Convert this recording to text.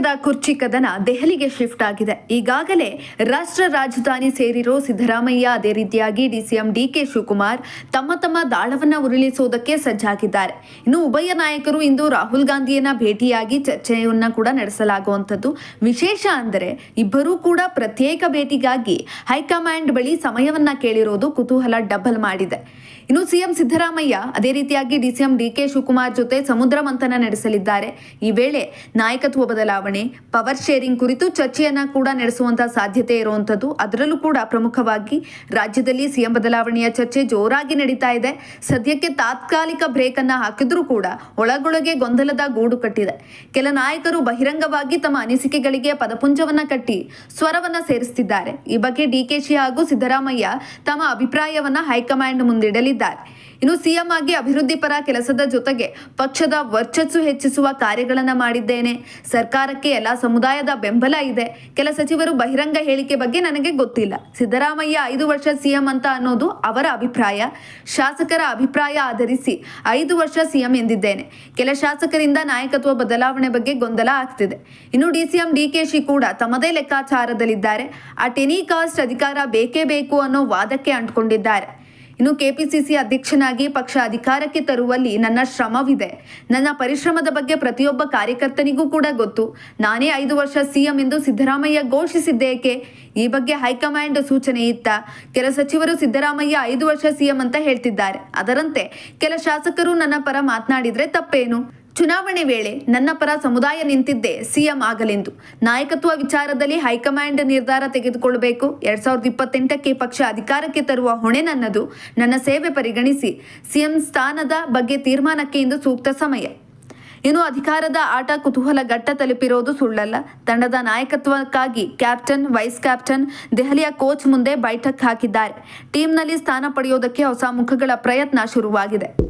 ಕರ್ನಾಟಕದ ಕುರ್ಚಿ ಕದನ ದೆಹಲಿಗೆ ಶಿಫ್ಟ್ ಆಗಿದೆ. ಈಗಾಗಲೇ ರಾಷ್ಟ್ರ ರಾಜಧಾನಿ ಸೇರಿರೋ ಸಿದ್ದರಾಮಯ್ಯ ಅದೇ ರೀತಿಯಾಗಿ ಡಿಸಿಎಂ ಡಿಕೆ ಶಿವಕುಮಾರ್ ತಮ್ಮ ತಮ್ಮ ದಾಳವನ್ನ ಉರುಳಿಸುವುದಕ್ಕೆ ಸಜ್ಜಾಗಿದ್ದಾರೆ. ಇನ್ನು ಉಭಯ ನಾಯಕರು ಇಂದು ರಾಹುಲ್ ಗಾಂಧಿಯನ್ನ ಭೇಟಿಯಾಗಿ ಚರ್ಚೆಯನ್ನ ಕೂಡ ನಡೆಸಲಾಗುವಂಥದ್ದು. ವಿಶೇಷ ಅಂದರೆ ಇಬ್ಬರೂ ಕೂಡ ಪ್ರತ್ಯೇಕ ಭೇಟಿಗಾಗಿ ಹೈಕಮಾಂಡ್ ಬಳಿ ಸಮಯವನ್ನ ಕೇಳಿರೋದು ಕುತೂಹಲ ಡಬಲ್ ಮಾಡಿದೆ. ಇನ್ನು ಸಿಎಂ ಸಿದ್ದರಾಮಯ್ಯ ಅದೇ ರೀತಿಯಾಗಿ ಡಿಸಿಎಂ ಡಿಕೆ ಶಿವಕುಮಾರ್ ಜೊತೆ ಸಮುದ್ರ ಮಂಥನ ನಡೆಸಲಿದ್ದಾರೆ. ಈ ವೇಳೆ ನಾಯಕತ್ವ ಬದಲಾವಣೆ ಪವರ್ ಶೇರಿಂಗ್ ಕುರಿತು ಚರ್ಚೆಯನ್ನ ಕೂಡ ನಡೆಸುವಂತಹ ಸಾಧ್ಯತೆ ಇರುವಂತದ್ದು. ಅದರಲ್ಲೂ ಕೂಡ ಪ್ರಮುಖವಾಗಿ ರಾಜ್ಯದಲ್ಲಿ ಸಿಎಂ ಬದಲಾವಣೆಯ ಚರ್ಚೆ ಜೋರಾಗಿ ನಡೀತಾ ಇದೆ. ಸದ್ಯಕ್ಕೆ ತಾತ್ಕಾಲಿಕ ಬ್ರೇಕ್ ಅನ್ನ ಹಾಕಿದ್ರೂ ಕೂಡ ಒಳಗೊಳಗೆ ಗೊಂದಲದ ಗೂಡು ಕಟ್ಟಿದೆ. ಕೆಲ ನಾಯಕರು ಬಹಿರಂಗವಾಗಿ ತಮ್ಮ ಅನಿಸಿಕೆಗಳಿಗೆ ಪದಪುಂಜವನ್ನ ಕಟ್ಟಿ ಸ್ವರವನ್ನ ಸೇರಿಸುತ್ತಿದ್ದಾರೆ ಈ ಬಗ್ಗೆ ಡಿಕೆಶಿ ಹಾಗೂ ಸಿದ್ದರಾಮಯ್ಯ ತಮ್ಮ ಅಭಿಪ್ರಾಯವನ್ನ ಹೈಕಮಾಂಡ್ ಮುಂದಿಡಲಿದ್ದಾರೆ. ಇನ್ನು ಸಿಎಂ ಆಗಿ ಅಭಿವೃದ್ಧಿ ಪರ ಕೆಲಸದ ಜೊತೆಗೆ ಪಕ್ಷದ ವರ್ಚಸ್ಸು ಹೆಚ್ಚಿಸುವ ಕಾರ್ಯಗಳನ್ನು ಮಾಡಿದ್ದೇನೆ. ಸರ್ಕಾರಕ್ಕೆ ಎಲ್ಲ ಸಮುದಾಯದ ಬೆಂಬಲ ಇದೆ. ಕೆಲ ಸಚಿವರು ಬಹಿರಂಗ ಹೇಳಿಕೆ ಬಗ್ಗೆ ನನಗೆ ಗೊತ್ತಿಲ್ಲ. ಸಿದ್ದರಾಮಯ್ಯ ಐದು ವರ್ಷ ಸಿಎಂ ಅಂತ ಅನ್ನೋದು ಅವರ ಅಭಿಪ್ರಾಯ. ಶಾಸಕರ ಅಭಿಪ್ರಾಯ ಆಧರಿಸಿ ಐದು ವರ್ಷ ಸಿಎಂ ಎಂದಿದ್ದೇನೆ. ಕೆಲ ಶಾಸಕರಿಂದ ನಾಯಕತ್ವ ಬದಲಾವಣೆ ಬಗ್ಗೆ ಗೊಂದಲ ಆಗ್ತಿದೆ. ಇನ್ನು ಡಿಸಿಎಂ ಡಿಕೆಶಿ ಕೂಡ ತಮ್ಮದೇ ಲೆಕ್ಕಾಚಾರದಲ್ಲಿದ್ದಾರೆ. ಆ ಟೆನಿ ಕಾಸ್ಟ್ ಅಧಿಕಾರ ಬೇಕೇ ಬೇಕು ಅನ್ನೋ ವಾದಕ್ಕೆ ಅಂಟ್ಕೊಂಡಿದ್ದಾರೆ. ಇನ್ನು ಕೆಪಿಸಿಸಿ ಅಧ್ಯಕ್ಷನಾಗಿ ಪಕ್ಷ ಅಧಿಕಾರಕ್ಕೆ ತರುವಲ್ಲಿ ನನ್ನ ಶ್ರಮವಿದೆ. ನನ್ನ ಪರಿಶ್ರಮದ ಬಗ್ಗೆ ಪ್ರತಿಯೊಬ್ಬ ಕಾರ್ಯಕರ್ತನಿಗೂ ಕೂಡ ಗೊತ್ತು. ನಾನೇ ಐದು ವರ್ಷ ಸಿಎಂ ಎಂದು ಸಿದ್ದರಾಮಯ್ಯ ಘೋಷಿಸಿದ್ದೇಕೆ? ಈ ಬಗ್ಗೆ ಹೈಕಮಾಂಡ್ ಸೂಚನೆ ಇತ್ತ. ಕೆಲ ಸಚಿವರು ಸಿದ್ದರಾಮಯ್ಯ ಐದು ವರ್ಷ ಸಿಎಂ ಅಂತ ಹೇಳ್ತಿದ್ದಾರೆ. ಅದರಂತೆ ಕೆಲ ಶಾಸಕರು ನನ್ನ ಪರ ಮಾತನಾಡಿದ್ರೆ ತಪ್ಪೇನು? ಚುನಾವಣೆ ವೇಳೆ ನನ್ನ ಪರ ಸಮುದಾಯ ನಿಂತಿದ್ದೆ ಸಿಎಂ ಆಗಲೆಂದು. ನಾಯಕತ್ವ ವಿಚಾರದಲ್ಲಿ ಹೈಕಮಾಂಡ್ ನಿರ್ಧಾರ ತೆಗೆದುಕೊಳ್ಳಬೇಕು. ಎರಡ್ ಸಾವಿರದ ಇಪ್ಪತ್ತೆಂಟಕ್ಕೆ ಪಕ್ಷ ಅಧಿಕಾರಕ್ಕೆ ತರುವ ಹೊಣೆ ನನ್ನದು. ನನ್ನ ಸೇವೆ ಪರಿಗಣಿಸಿ ಸಿಎಂ ಸ್ಥಾನದ ಬಗ್ಗೆ ತೀರ್ಮಾನಕ್ಕೆ ಇಂದು ಸೂಕ್ತ ಸಮಯ. ಇನ್ನು ಅಧಿಕಾರದ ಆಟ ಕುತೂಹಲ ಘಟ್ಟ ತಲುಪಿರೋದು ಸುಳ್ಳಲ್ಲ. ತಂಡದ ನಾಯಕತ್ವಕ್ಕಾಗಿ ಕ್ಯಾಪ್ಟನ್, ವೈಸ್ ಕ್ಯಾಪ್ಟನ್, ದೆಹಲಿಯ ಕೋಚ್ ಮುಂದೆ ಬೈಠಕ್ ಹಾಕಿದ್ದಾರೆ. ಟೀಮ್ನಲ್ಲಿ ಸ್ಥಾನ ಪಡೆಯೋದಕ್ಕೆ ಹೊಸ ಮುಖಗಳ ಪ್ರಯತ್ನ ಶುರುವಾಗಿದೆ.